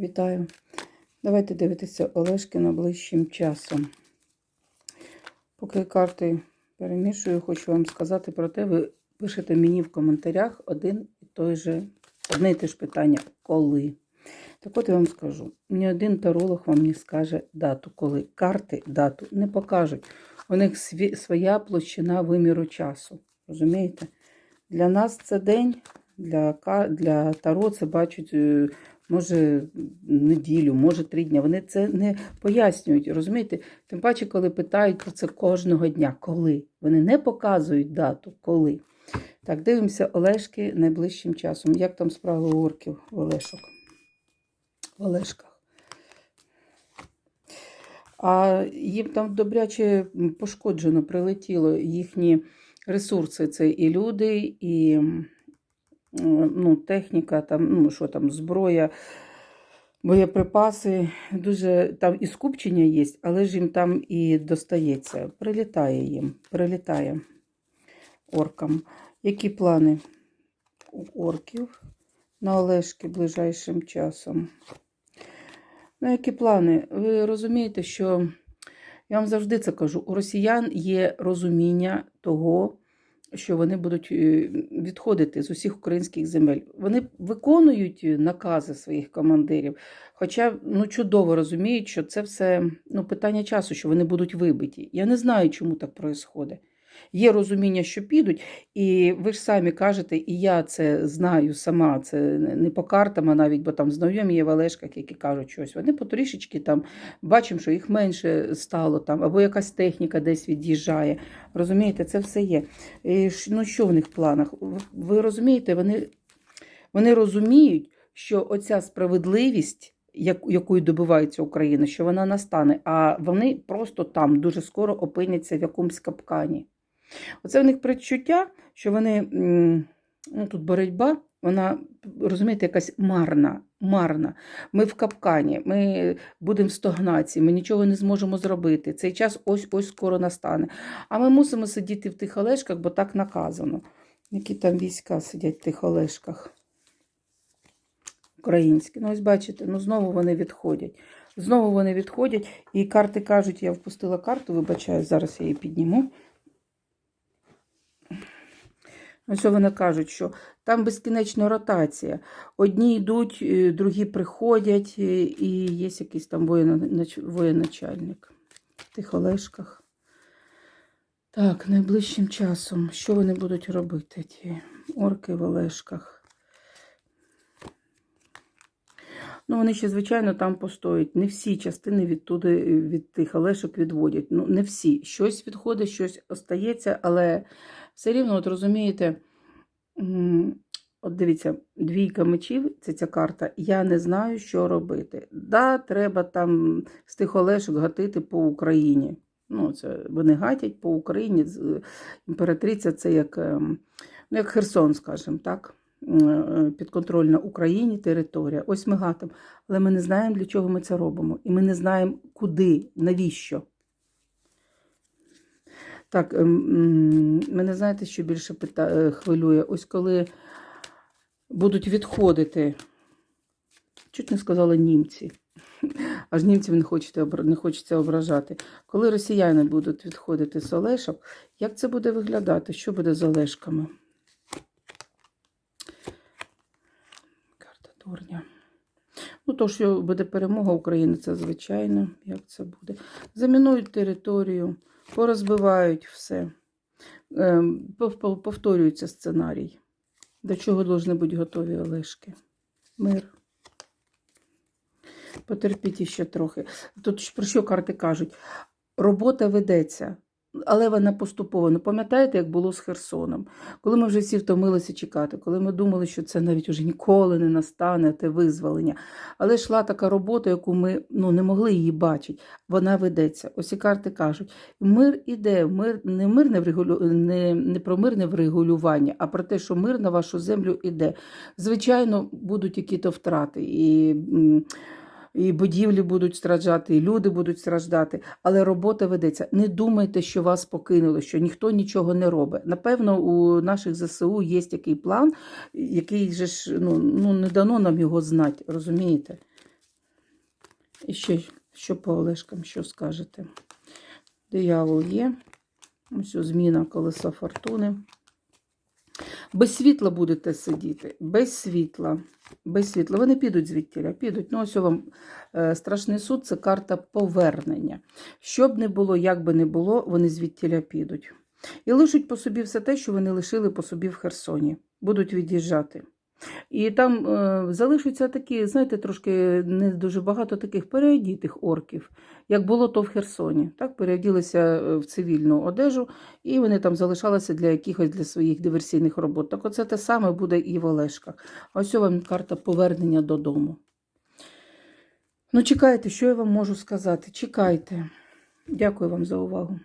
Вітаю. Давайте дивитися Олешки найближчим часом. Поки карти перемішую, хочу вам сказати про те, ви пишете мені в коментарях один і той же, одне і те ж питання коли. Так от я вам скажу: ні один таролог вам не скаже дату, коли карти дату не покажуть. У них своя площина виміру часу. Розумієте? Для нас це день, для, для Таро це бачать, е, може, неділю, може три дні. Вони це не пояснюють, розумієте? Тим паче, коли питають про це кожного дня. Коли? Вони не показують дату, коли. Так, дивимося Олешки найближчим часом. Як там справи у орків в Олешок? В Олешках. А їм там добряче пошкоджено, прилетіло їхні ресурси. Це і люди, і ну, техніка, там, ну, що там, зброя, боєприпаси. Дуже там і скупчення є, але ж їм там і достається. Прилітає їм, прилітає оркам. Які плани у орків на Олешки ближайшим часом? Ну, які плани? Ви розумієте, що я вам завжди це кажу: у росіян є розуміння того, що вони будуть е, відходити з усіх українських земель. Вони виконують накази своїх командирів, хоча ну, чудово розуміють, що це все ну, питання часу, що вони будуть вибиті. Я не знаю, чому так відбувається. Є розуміння, що підуть, і ви ж самі кажете, і я це знаю сама. Це не по картам, а навіть, бо там знайомі є в Олешках, які кажуть щось. Вони потрішечки там бачимо, що їх менше стало там, або якась техніка десь від'їжджає. Розумієте, це все є. І, ну що в них в планах? Ви- розумієте, вони, вони розуміють, що оця справедливість. як- Якою добивається Україна, що вона настане, а вони просто там дуже скоро опиняться в якомусь капкані. Оце в них предчуття, що вони ну, тут боротьба, вона, розумієте, якась марна. марна. Ми в капкані, ми будемо в стогнації, ми нічого не зможемо зробити. Цей час ось-ось скоро настане. А ми мусимо сидіти в тих олешках, бо так наказано. Які там війська сидять в тих олешках? Українські. Ну, ось бачите, ну знову вони відходять. Знову вони відходять, і карти кажуть, я впустила карту, вибачаю, зараз я її підніму. Ось вони кажуть, що там безкінечна ротація. Одні йдуть, е, другі приходять, е, і є якийсь там воєначальник в тих Олешках. Так, найближчим часом, що вони будуть робити, ті орки в Олешках? Ну, вони ще, звичайно, там постоять. Не всі частини відтуди, від тих Олешок відводять. Ну, не всі. Щось відходить, щось остається, але все рівно, от розумієте, от дивіться, двійка мечів, це ця карта, я не знаю, що робити. Да, треба там з тих Олешок гатити по Україні. Ну, це вони гатять по Україні. Імператриця це як, ем, ну, як Херсон, скажімо так. Е, Підконтрольна Україні територія. Ось ми гатимо. Але ми не знаємо, для чого ми це робимо. І ми не знаємо, куди, навіщо. Так, ем, мене знаєте, що більше пита... е, хвилює? Ось коли будуть відходити, чуть не сказала німці, аж німців не, хочете, не хочеться ображати. Коли росіяни будуть відходити з Олешок, як це буде виглядати? Що буде з Олешками? Карта. Ну, то, що буде перемога України, це звичайно, як це буде. Замінують територію, порозбивають все. Ем, пов- пов- Повторюється сценарій. До чого повинні бути готові Олешки? Мир. Потерпіть ще трохи. Тут про що карти кажуть? Робота ведеться, але вона поступово. Ну, пам'ятаєте, як було з Херсоном? Коли ми вже всі втомилися чекати, коли ми думали, що це навіть уже ніколи не настане, те визволення. Але йшла така робота, яку ми ну, не могли її бачити. Вона ведеться. Ось і карти кажуть: мир іде, мир не мирне врегулю... не, не про мирне врегулювання, а про те, що мир на вашу землю іде. Звичайно, будуть якісь втрати. І, і будівлі будуть страждати, і люди будуть страждати, але робота ведеться. Не думайте, що вас покинули, що ніхто нічого не робить. Напевно, у наших ЗСУ є такий план, який же ж ну, ну не дано нам його знати, розумієте? І ще що по Олешкам, що скажете? Диявол є. Ось зміна колеса фортуни. Без світла будете сидіти, без світла. Без світла. Вони підуть звідтіля, підуть. Ну, ось вам е, страшний суд це карта повернення. Щоб не було, як би не було, вони звідтіля підуть. І лишуть по собі все те, що вони лишили по собі в Херсоні. Будуть від'їжджати. І там е, залишаться такі, знаєте, трошки не дуже багато таких переодітих орків, як було то в Херсоні. Так, переоділися е, в цивільну одежу, і вони там залишалися для якихось для своїх диверсійних робот. Так оце те саме буде і в Олешках. А ось вам карта повернення додому. Ну, чекайте, що я вам можу сказати? Чекайте. Дякую вам за увагу.